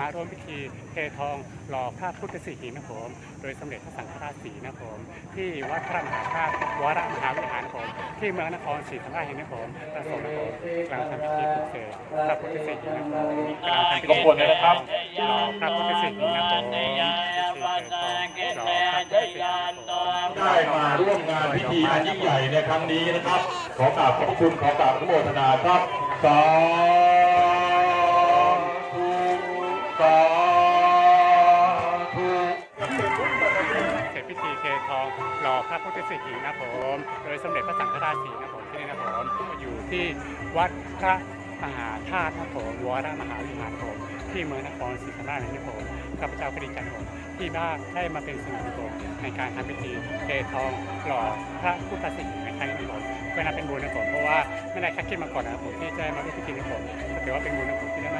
มาร่วมพิธีเททองหล่อพระพุทธสิหินะครับผม โดยสมเด็จพระสังฆราชสีนะครับผม ที่วัดพระมหาธาตุวรมหาวิหารผม ที่เมืองนครศรีธรรมราชนี้ครับผมประสงค์นะครับผมกำลังทำพิธีปลุกเสกพระพุทธสิหินะครับผมกำลังทำพิรบธีกวนเลยนะครับหล่อพระพุทธสิหินะครับผมพิธีเททองหล่อพระพุทธสิหินะผมได้มาร่วมงานพิธีอันยิ่งใหญ่ในครั้งนี้นะครับ ขอกราบขอบคุณขอกราบอนุโมทนาครับสาธุ ทองหล่อพระพุทธสิหินะผมโดยสมเด็จพระสังฆราชสีนะผมที่นี่นะครับผมอยู่ที่วัดพระมหาธาตุนะครับผมวรมหาวิหารผมที่เมืองนครศรีธรรมราชนี้ครับผมข้าพเจ้าก็ดีใจครับผมที่บ้านได้มาเป็นส่วนหนึ่งครับผมในการทำพิธีเททองหล่อพระพุทธสิหิในครั้งนี้ผมก็นับเป็นบุญนะผมเพราะว่าไม่ได้คาดคิดมาก่อนนะผมที่จะมาร่วมพิธีนะผมก็ถือว่าเป็นบุญนะผมที่ได้มา